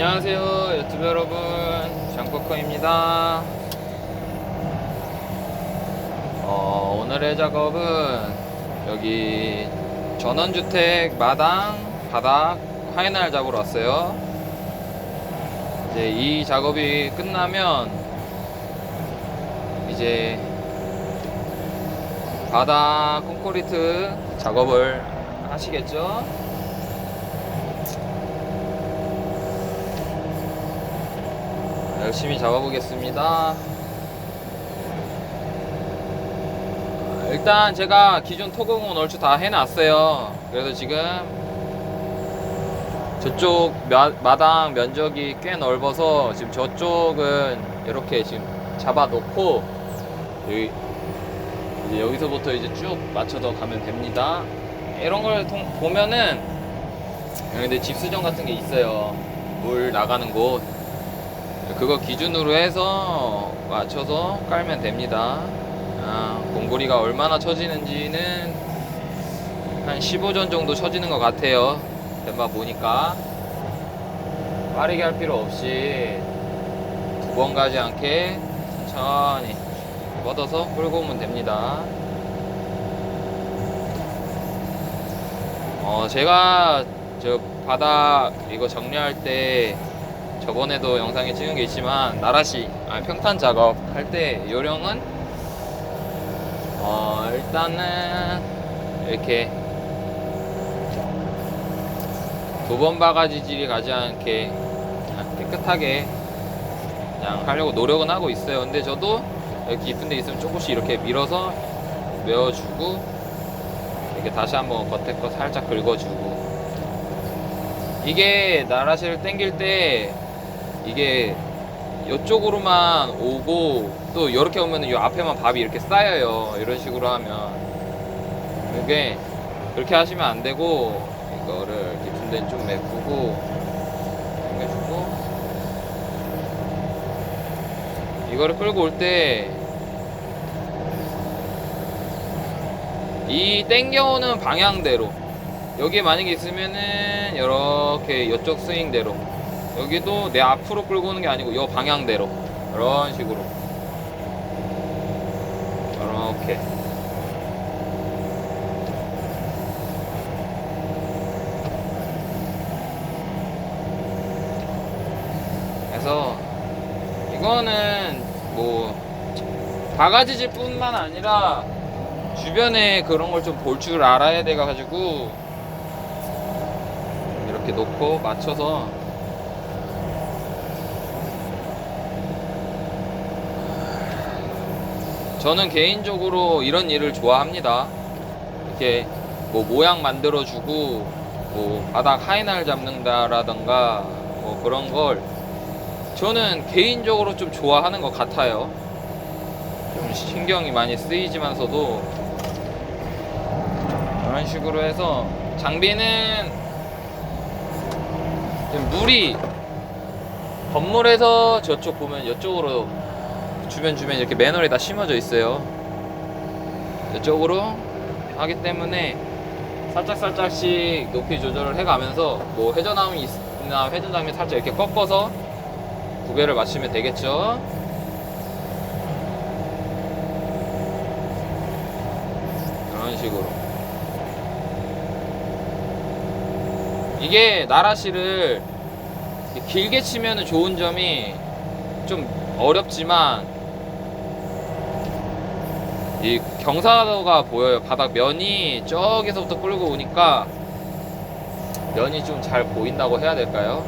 안녕하세요 유튜브 여러분. 장코커입니다. 어, 오늘의 작업은 여기 전원주택 마당 바닥 하이날 잡으러 왔어요. 이제 이 작업이 끝나면 이제 바닥 콘크리트 작업을 하시겠죠 열심히 잡아보겠습니다. 일단 제가 기존 토공은 얼추 다 해놨어요. 그래서 지금 저쪽 마, 마당 면적이 꽤 넓어서 지금 저쪽은 이렇게 지금 잡아놓고 여기 이제 여기서부터 이제 쭉 맞춰서 가면 됩니다. 이런 걸 통- 보면은 근데 집 수정 같은 게 있어요. 물 나가는 곳. 그거 기준으로 해서 맞춰서 깔면 됩니다. 아, 공구리가 얼마나 처지는지는 한 15전 정도 처지는 것 같아요. 된바 보니까 빠르게 할 필요 없이 두 번 가지 않게 천천히 뻗어서 끌고 오면 됩니다. 어, 제가 저 바닥 이거 정리할 때 저번에도 영상에 찍은 게 있지만 나라시 아, 평탄 작업 할 때 요령은 어 일단은 이렇게 두 번 바가지질이 가지 않게 깨끗하게 그냥 하려고 노력은 하고 있어요. 근데 저도 여기 깊은 데 있으면 조금씩 이렇게 밀어서 메워주고 이렇게 다시 한번 겉에 거 살짝 긁어주고. 이게 나라시를 당길 때 이게 이쪽으로만 오고 또 이렇게 오면 이 앞에만 밥이 이렇게 쌓여요. 이런 식으로 하면. 이게 그렇게 하시면 안 되고 이거를 깊은 데는 좀 메꾸고 당겨주고. 이거를 끌고 올 때 이 땡겨오는 방향대로 여기 만약에 있으면은 이렇게 이쪽 스윙대로 여기도 내 앞으로 끌고 오는 게 아니고 이 방향대로. 이런 식으로. 이렇게. 그래서 이거는 뭐 바가지질 뿐만 아니라 주변에 그런 걸 좀 볼 줄 알아야 돼 가지고 이렇게 놓고 맞춰서 저는 개인적으로 이런 일을 좋아합니다. 이렇게 뭐 모양 만들어주고 뭐 바닥 하이날 잡는다라던가 뭐 그런 걸 저는 개인적으로 좀 좋아하는 것 같아요. 좀 신경이 많이 쓰이지만서도 이런 식으로 해서 장비는 물이 건물에서 저쪽 보면 이쪽으로 주변 주변 이렇게 맨홀에 다 심어져 있어요. 이쪽으로 하기 때문에 살짝 살짝씩 높이 조절을 해가면서 뭐 회전함이 있나 회전함이 살짝 이렇게 꺾어서 구배를 맞추면 되겠죠. 이런 식으로. 이게 나라시를 길게 치면 좋은 점이 좀 어렵지만 이 경사도가 보여요. 바닥 면이 저기서부터 끌고 오니까 면이 좀 잘 보인다고 해야 될까요?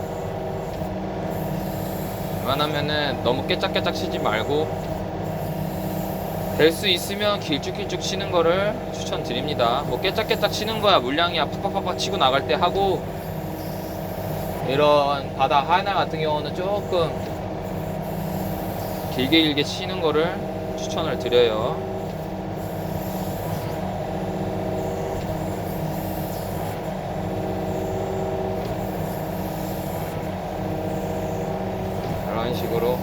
웬만하면은 너무 깨짝깨짝 치지 말고 될 수 있으면 길쭉길쭉 치는 거를 추천드립니다. 뭐 깨짝깨짝 치는 거야 물량이 팍팍팍팍 치고 나갈 때 하고 이런 바다 하이날 같은 경우는 조금 길게 길게 치는 거를 추천을 드려요. 이런 식으로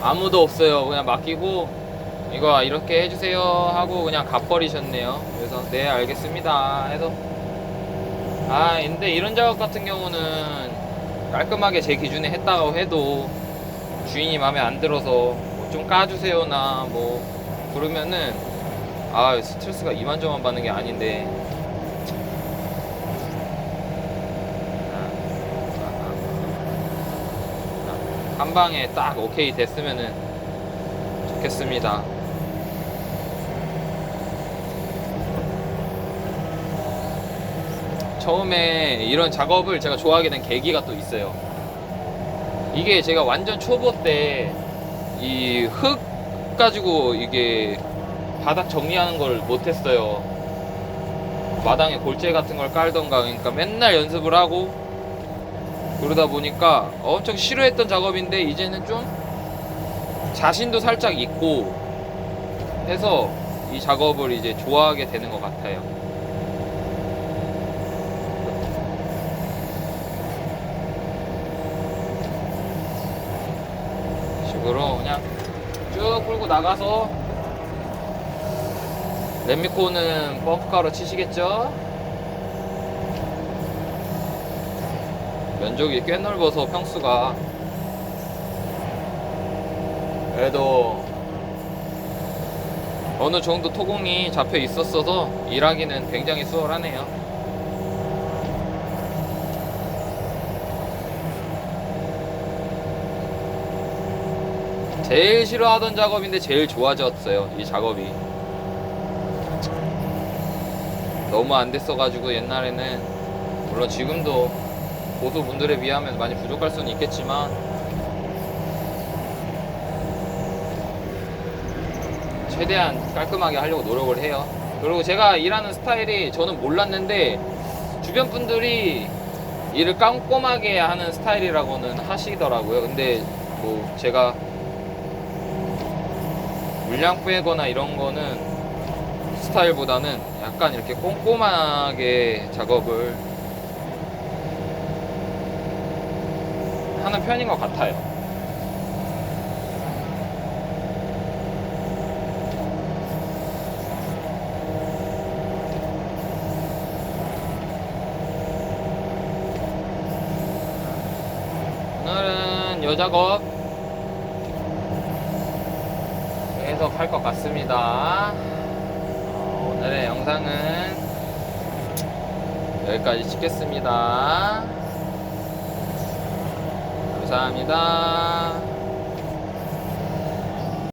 아무도 없어요. 그냥 맡기고 이거 이렇게 해주세요 하고 그냥 갚버리셨네요. 그래서 네 알겠습니다 해서 아 근데 이런 작업 같은 경우는 깔끔하게 제 기준에 했다고 해도 주인이 마음에 안 들어서 뭐 좀 까주세요나 뭐 그러면은 아 스트레스가 이만저만 받는 게 아닌데 한 방에 딱 오케이 됐으면은 좋겠습니다. 처음에 이런 작업을 제가 좋아하게 된 계기가 또 있어요. 이게 제가 완전 초보 때 이 흙 가지고 이게 바닥 정리하는 걸 못했어요. 마당에 골재 같은 걸 깔던가 그러니까 맨날 연습을 하고 그러다 보니까 엄청 싫어했던 작업인데 이제는 좀 자신도 살짝 있고 해서 이 작업을 이제 좋아하게 되는 것 같아요. 식으로 그냥 쭉 끌고 나가서 렛미코는 펌프카로 치시겠죠? 면적이 꽤 넓어서 평수가 그래도 어느 정도 토공이 잡혀 있었어서 일하기는 굉장히 수월하네요. 제일 싫어하던 작업인데 제일 좋아졌어요. 이 작업이. 너무 안 됐어가지고 옛날에는 물론 지금도 고수분들에 비하면 많이 부족할 수는 있겠지만 최대한 깔끔하게 하려고 노력을 해요. 그리고 제가 일하는 스타일이 저는 몰랐는데 주변 분들이 일을 꼼꼼하게 하는 스타일이라고는 하시더라고요. 근데 뭐 제가 물량 빼거나 이런 거는 스타일보다는 약간 이렇게 꼼꼼하게 작업을 하는 편인 것 같아요. 오늘은 여 작업 계속 할것 같습니다. 어, 오늘의 영상은 여기까지 찍겠습니다. 감사합니다.